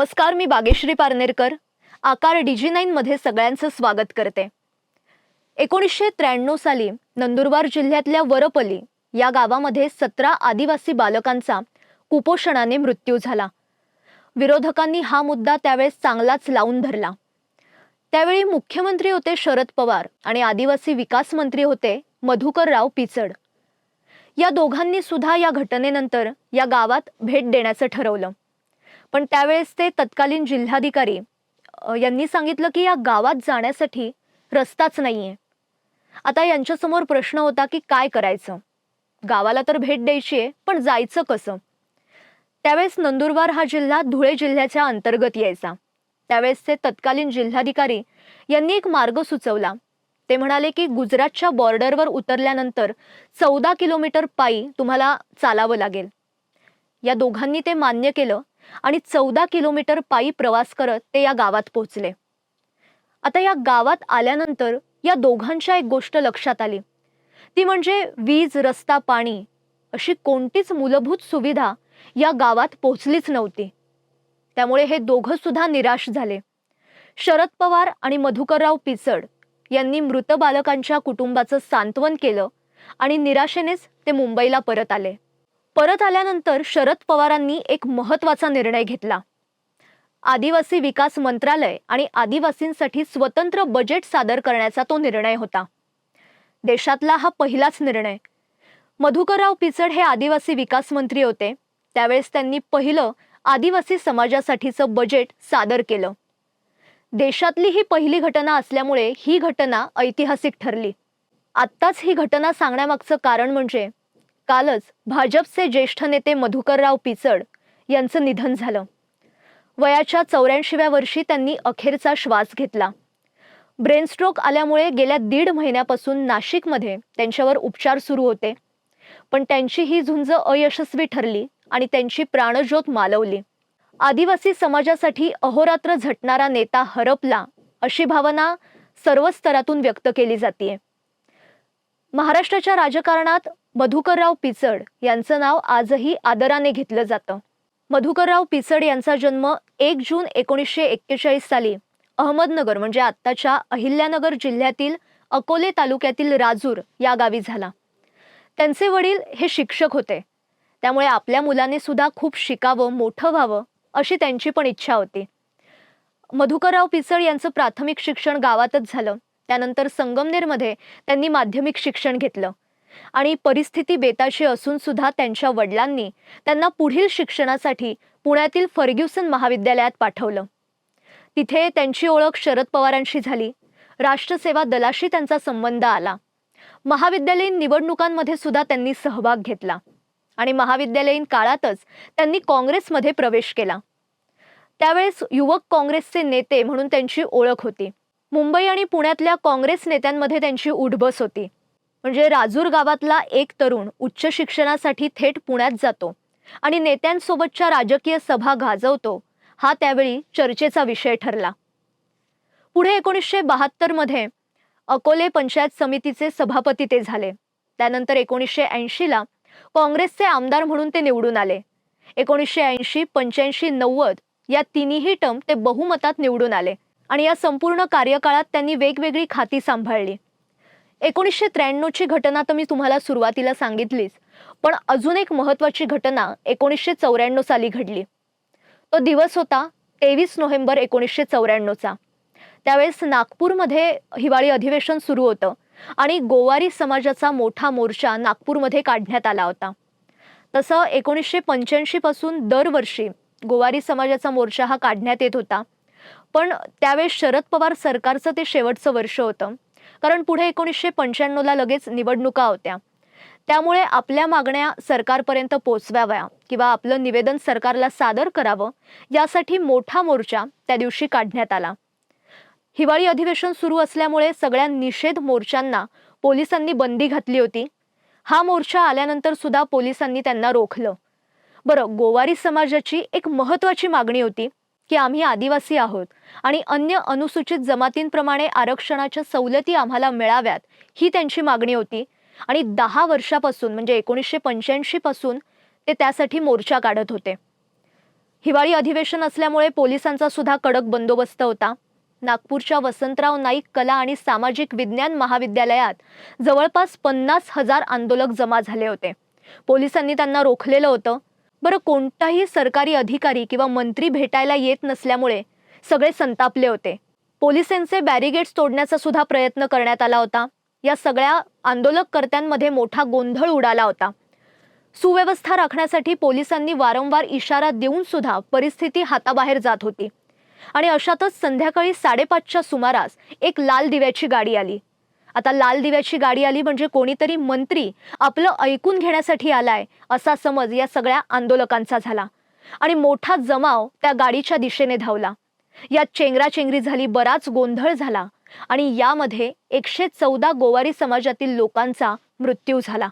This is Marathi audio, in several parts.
नमस्कार मी बागेश्री पारनेरकर. आकार डीजी नाईनमध्ये सगळ्यांचं स्वागत करते. एकोणीसशे त्र्याण्णव साली नंदुरबार जिल्ह्यातल्या वरपली या गावामध्ये सतरा आदिवासी बालकांचा कुपोषणाने मृत्यू झाला. विरोधकांनी हा मुद्दा त्यावेळेस चांगलाच लावून धरला. त्यावेळी मुख्यमंत्री होते शरद पवार आणि आदिवासी विकास मंत्री होते मधुकरराव पिचड. या दोघांनी सुद्धा या घटनेनंतर या गावात भेट देण्याचं ठरवलं. पण त्यावेळेस ते तत्कालीन जिल्हाधिकारी यांनी सांगितलं की या गावात जाण्यासाठी रस्ताच नाही आहे आता यांच्यासमोर प्रश्न होता की काय करायचं? गावाला तर भेट द्यायची आहे पण जायचं कसं? त्यावेळेस नंदुरबार हा जिल्हा धुळे जिल्ह्याच्या अंतर्गत यायचा. त्यावेळेसचे तत्कालीन जिल्हाधिकारी यांनी एक मार्ग सुचवला. ते म्हणाले की गुजरातच्या बॉर्डरवर उतरल्यानंतर चौदा किलोमीटर पायी तुम्हाला चालावं लागेल. या दोघांनी ते मान्य केलं. आणि चौदा किलोमीटर पायी प्रवास करत ते या गावात पोहोचले. आता या गावात आल्यानंतर या दोघांच्या एक गोष्ट लक्षात आली. ती म्हणजे वीज रस्ता पाणी अशी कोणतीच मूलभूत सुविधा या गावात पोहोचलीच नव्हती. त्यामुळे हे दोघं सुद्धा निराश झाले. शरद पवार आणि मधुकरराव पिचड यांनी मृत बालकांच्या कुटुंबाचं सांत्वन केलं आणि निराशेनेच ते मुंबईला परत आले. परत आल्यानंतर शरद पवारांनी एक महत्त्वाचा निर्णय घेतला. आदिवासी विकास मंत्रालय आणि आदिवासींसाठी स्वतंत्र बजेट सादर करण्याचा तो निर्णय होता. देशातला हा पहिलाच निर्णय. मधुकरराव पिचड हे आदिवासी विकास मंत्री होते. त्यावेळेस त्यांनी पहिलं आदिवासी समाजासाठीचं बजेट सादर केलं. देशातली ही पहिली घटना असल्यामुळे ही घटना ऐतिहासिक ठरली. आत्ताच ही घटना सांगण्यामागचं कारण म्हणजे कालच भाजपचे ज्येष्ठ नेते मधुकरराव पिचड यांचं निधन झालं. वयाच्या चौऱ्याऐंशीव्या वर्षी त्यांनी अखेरचा श्वास घेतला. ब्रेनस्ट्रोक आल्यामुळे गेल्या दीड महिन्यापासून नाशिकमध्ये त्यांच्यावर उपचार सुरू होते. पण त्यांची ही झुंज अयशस्वी ठरली आणि त्यांची प्राणज्योत मालवली. आदिवासी समाजासाठी अहोरात्र झटणारा नेता हरपला अशी भावना सर्व स्तरातून व्यक्त केली जाते महाराष्ट्राच्या राजकारणात मधुकरराव पिचड यांचं नाव आजही आदराने घेतलं जातं. मधुकरराव पिचड यांचा जन्म एक जून एकोणीसशे एक्केचाळीस साली अहमदनगर म्हणजे आत्ताच्या अहिल्यानगर जिल्ह्यातील अकोले तालुक्यातील राजूर या गावी झाला. त्यांचे वडील हे शिक्षक होते. त्यामुळे आपल्या मुलाने सुद्धा खूप शिकावं मोठं व्हावं अशी त्यांची पण इच्छा होती. मधुकरराव पिचड यांचं प्राथमिक शिक्षण गावातच झालं. त्यानंतर संगमनेरमध्ये त्यांनी माध्यमिक शिक्षण घेतलं. आणि परिस्थिती बेताशी असून सुद्धा त्यांच्या वडिलांनी त्यांना पुढील शिक्षणासाठी पुण्यातील फर्ग्युसन महाविद्यालयात पाठवलं. तिथे त्यांची ओळख शरद पवारांशी झाली. राष्ट्रसेवा दलाशी त्यांचा संबंध आला. महाविद्यालयीन निवडणुकांमध्ये सुद्धा त्यांनी सहभाग घेतला. आणि महाविद्यालयीन काळातच त्यांनी काँग्रेसमध्ये प्रवेश केला. त्यावेळेस युवक काँग्रेसचे नेते म्हणून त्यांची ओळख होती. मुंबई आणि पुण्यातल्या काँग्रेस नेत्यांमध्ये त्यांची उठबस होती. म्हणजे राजूर गावातला एक तरुण उच्च शिक्षणासाठी थेट पुण्यात जातो आणि नेत्यांसोबतच्या राजकीय सभा गाजवतो. हा त्यावेळी चर्चेचा विषय ठरला. पुढे एकोणीसशे बहात्तरमध्ये अकोले पंचायत समितीचे सभापती ते झाले. त्यानंतर एकोणीसशे ऐंशीला काँग्रेसचे आमदार म्हणून ते निवडून आले. एकोणीसशे ऐंशी पंच्याऐंशी नव्वद या तिन्ही टर्म ते बहुमतात निवडून आले आणि या संपूर्ण कार्यकाळात त्यांनी वेगवेगळी खाती सांभाळली. एकोणीसशे त्र्याण्णवची घटना तर मी तुम्हाला सुरुवातीला सांगितलीच पण अजून एक महत्वाची घटना एकोणीसशे चौऱ्याण्णव साली घडली. तो दिवस होता तेवीस नोव्हेंबर एकोणीसशे चौऱ्याण्णवचा. त्यावेळेस नागपूरमध्ये हिवाळी अधिवेशन सुरू होतं आणि गोवारी समाजाचा मोठा मोर्चा नागपूरमध्ये काढण्यात आला होता. तसं एकोणीसशे पंच्याऐंशीपासून दरवर्षी गोवारी समाजाचा मोर्चा हा काढण्यात येत होता. पण त्यावेळेस शरद पवार सरकारचं ते शेवटचं वर्ष होतं. कारण पुढे एकोणीसशे पंच्याण्णवला लगेच निवडणुका होत्या. त्यामुळे आपल्या मागण्या सरकारपर्यंत पोचवाव्या किंवा आपलं निवेदन सरकारला सादर करावं यासाठी मोठा मोर्चा त्या दिवशी काढण्यात आला. हिवाळी अधिवेशन सुरू असल्यामुळे सगळ्या निषेध मोर्चांना पोलिसांनी बंदी घातली होती. हा मोर्चा आल्यानंतर सुद्धा पोलिसांनी त्यांना रोखलं. बरं गोवारी समाजाची एक महत्वाची मागणी होती. की आम्ही आदिवासी आहोत. आणि अन्य अनुसूचित जमातींप्रमाणे आरक्षणाच्या सवलती आम्हाला मिळाव्यात ही त्यांची मागणी होती. आणि दहा वर्षापासून म्हणजे एकोणीसशे पंच्याऐंशी पासून ते त्यासाठी मोर्चा काढत होते. हिवाळी अधिवेशन असल्यामुळे पोलिसांचा सुद्धा कडक बंदोबस्त होता. नागपूरच्या वसंतराव नाईक कला आणि सामाजिक विज्ञान महाविद्यालयात जवळपास पन्नास हजार आंदोलक जमा झाले होते. पोलिसांनी त्यांना रोखलेलं होतं. बरं कोणताही सरकारी अधिकारी किंवा मंत्री भेटायला येत नसल्यामुळे सगळे संतापले होते. पोलिसांचे बॅरिगेड्स तोडण्याचा सुद्धा प्रयत्न करण्यात आला होता. या सगळ्या आंदोलककर्त्यांमध्ये मोठा गोंधळ उडाला होता. सुव्यवस्था राखण्यासाठी पोलिसांनी वारंवार इशारा देऊन सुद्धा परिस्थिती हाताबाहेर जात होती. आणि अशातच संध्याकाळी साडेपाचच्या सुमारास एक लाल दिव्याची गाडी आली. आता लाल दिव्याची गाडी आली म्हणजे कोणीतरी मंत्री आपलं ऐकून घेण्यासाठी आलाय असा समज या सगळ्या आंदोलकांचा झाला. आणि मोठा जमाव त्या गाडीच्या दिशेने धावला. यात चेंगराचेंगरी झाली बराच गोंधळ झाला. आणि यामध्ये एकशे चौदा गोवारी समाजातील लोकांचा मृत्यू झाला.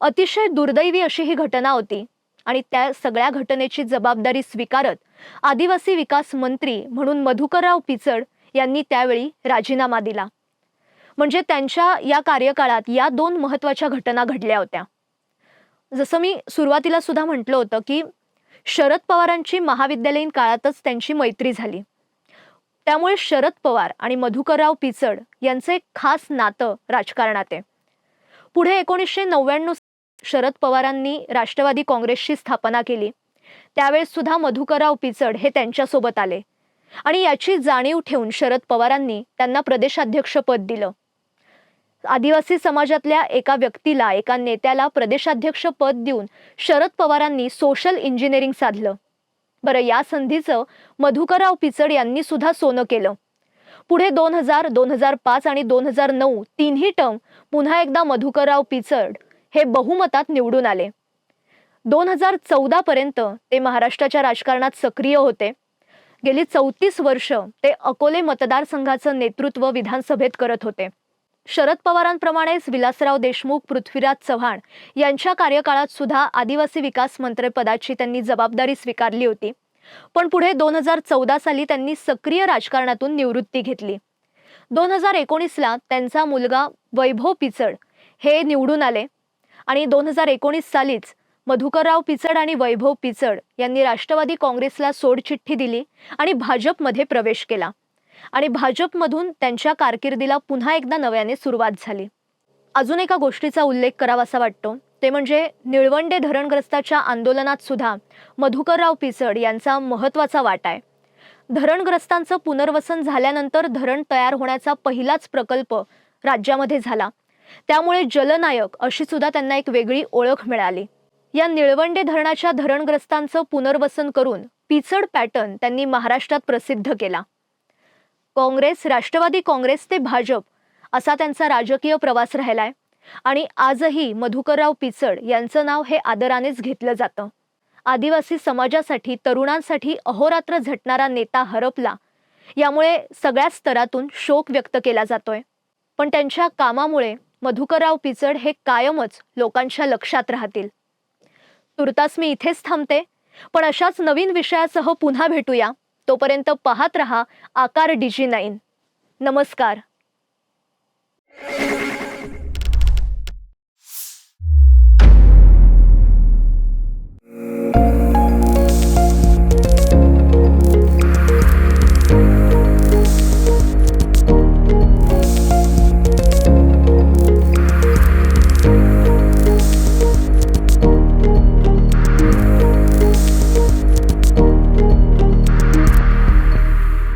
अतिशय दुर्दैवी अशी ही घटना होती. आणि त्या सगळ्या घटनेची जबाबदारी स्वीकारत आदिवासी विकास मंत्री म्हणून मधुकरराव पिचड यांनी त्यावेळी राजीनामा दिला. म्हणजे त्यांच्या या कार्यकाळात या दोन महत्त्वाच्या घटना घडल्या होत्या. जसं मी सुरुवातीला सुद्धा म्हटलं होतं की शरद पवारांची महाविद्यालयीन काळातच त्यांची मैत्री झाली. त्यामुळे शरद पवार आणि मधुकरराव पिचड यांचं एक खास नातं राजकारणात आहे. पुढे एकोणीसशे नव्याण्णव शरद पवारांनी राष्ट्रवादी काँग्रेसची स्थापना केली. त्यावेळेस सुद्धा मधुकरराव पिचड हे त्यांच्यासोबत आले. आणि याची जाणीव ठेवून शरद पवारांनी त्यांना प्रदेशाध्यक्षपद दिलं. आदिवासी समाजातल्या एका व्यक्तीला एका नेत्याला प्रदेशाध्यक्ष पद देऊन शरद पवारांनी सोशल इंजिनिअरिंग साधलं. बरं या संधीचं मधुकरराव पिचड यांनी सुद्धा सोनं केलं. पुढे दोन हजार दोन हजार पाच आणि दोन हजार नऊ तिन्ही टर्म पुन्हा एकदा मधुकरराव पिचड हे बहुमतात निवडून आले. दोन हजार चौदा पर्यंत ते महाराष्ट्राच्या राजकारणात सक्रिय होते. गेली चौतीस वर्ष ते अकोले मतदारसंघाचं नेतृत्व विधानसभेत करत होते. शरद पवारांप्रमाणेच विलासराव देशमुख पृथ्वीराज चव्हाण यांच्या कार्यकाळात सुद्धा आदिवासी विकास मंत्रिपदाची त्यांनी जबाबदारी स्वीकारली होती. पण पुढे दोन हजार चौदा साली त्यांनी सक्रिय राजकारणातून निवृत्ती घेतली. दोन हजार एकोणीसला त्यांचा मुलगा वैभव पिचड हे निवडून आले आणि दोन हजार एकोणीस सालीच मधुकरराव पिचड आणि वैभव पिचड यांनी राष्ट्रवादी काँग्रेसला सोडचिठ्ठी दिली आणि भाजपमध्ये प्रवेश केला. आणि भाजपमधून त्यांच्या कारकिर्दीला पुन्हा एकदा नव्याने सुरुवात झाली. अजून एका गोष्टीचा उल्लेख करावासा वाटतो. ते म्हणजे निळवंडे धरणग्रस्ताच्या आंदोलनात सुद्धा मधुकरराव पिचड यांचा महत्त्वाचा वाटा आहे. धरणग्रस्तांचं पुनर्वसन झाल्यानंतर धरण तयार होण्याचा पहिलाच प्रकल्प राज्यामध्ये झाला. त्यामुळे जलनायक अशी सुद्धा त्यांना एक वेगळी ओळख मिळाली. या निळवंडे धरणाच्या धरणग्रस्तांचं पुनर्वसन करून पिचड पॅटर्न त्यांनी महाराष्ट्रात प्रसिद्ध केला. काँग्रेस राष्ट्रवादी काँग्रेस ते भाजप असा त्यांचा राजकीय प्रवास राहिलाय. आणि आजही मधुकरराव पिचड यांचं नाव हे आदरानेच घेतलं जातं. आदिवासी समाजासाठी तरुणांसाठी अहोरात्र झटणारा नेता हरपला यामुळे सगळ्या स्तरातून शोक व्यक्त केला जातोय. पण त्यांच्या कामामुळे मधुकरराव पिचड हे कायमच लोकांच्या लक्षात राहतील. तुर्तास मी इथेच थांबते पण अशाच नवीन विषयासह पुन्हा भेटूया. तोपर्यंत पाहत रहा आकार डिजी नाईन नमस्कार.